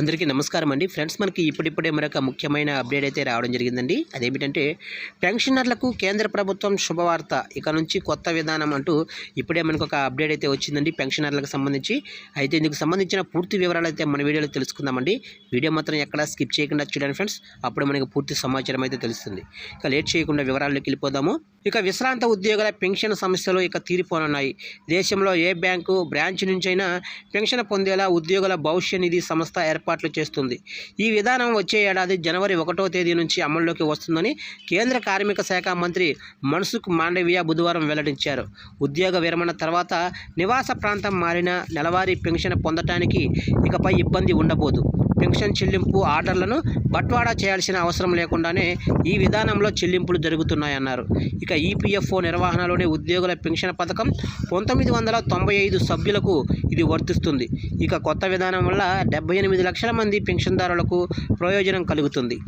అందరికీ నమస్కారం అండి. ఫ్రెండ్స్ మనకి ఇప్పుడిప్పుడే మరొక ముఖ్యమైన అప్డేట్ అయితే రావడం జరిగిందండి. అదేమిటంటే పెన్షనర్లకు కేంద్ర ప్రభుత్వం శుభవార్త ఇక నుంచి కొత్త విధానం అంటూ ఇప్పుడే మనకు ఒక అప్డేట్ అయితే వచ్చిందండి పెన్షనర్లకు సంబంధించి. అయితే ఇందుకు సంబంధించిన పూర్తి వివరాలు అయితే మన వీడియోలో తెలుసుకుందామండి. వీడియో మాత్రం ఎక్కడ స్కిప్ చేయకుండా చూడండి ఫ్రెండ్స్. అప్పుడు మనకి పూర్తి సమాచారం అయితే తెలుస్తుంది. ఇక లేట్ చేయకుండా వివరాల్లోకి వెళ్ళిపోదాము. ఇక విశ్రాంత ఉద్యోగుల పెన్షన్ సమస్యలు ఇక తీరిపోనున్నాయి. దేశంలో ఏ బ్యాంకు బ్రాంచ్ నుంచైనా పెన్షన్ పొందేలా ఉద్యోగుల భవిష్య నిధి సంస్థ ఏర్పాట్లు చేస్తుంది. ఈ విధానం వచ్చే ఏడాది జనవరి ఒకటో తేదీ నుంచి అమల్లోకి వస్తుందని కేంద్ర కార్మిక శాఖ మంత్రి మన్సుఖ్ మాండవీయ బుధవారం వెల్లడించారు. ఉద్యోగ విరమణ తర్వాత నివాస ప్రాంతం మారిన నెలవారీ పెన్షన్ పొందటానికి ఇకపై ఇబ్బంది ఉండబోదు. పెన్షన్ చెల్లింపు ఆర్డర్లను బట్వాడా చేయాల్సిన అవసరం లేకుండానే ఈ విధానంలో చెల్లింపులు జరుగుతున్నాయన్నారు. ఇక ఈపీఎఫ్ఓ నిర్వహణలోని ఉద్యోగుల పెన్షన్ పథకం పంతొమ్మిది వందల తొంభై ఐదు సభ్యులకు ఇది వర్తిస్తుంది. ఇక కొత్త విధానం వల్ల డెబ్బై ఎనిమిది లక్షల మంది పెన్షన్దారులకు ప్రయోజనం కలుగుతుంది.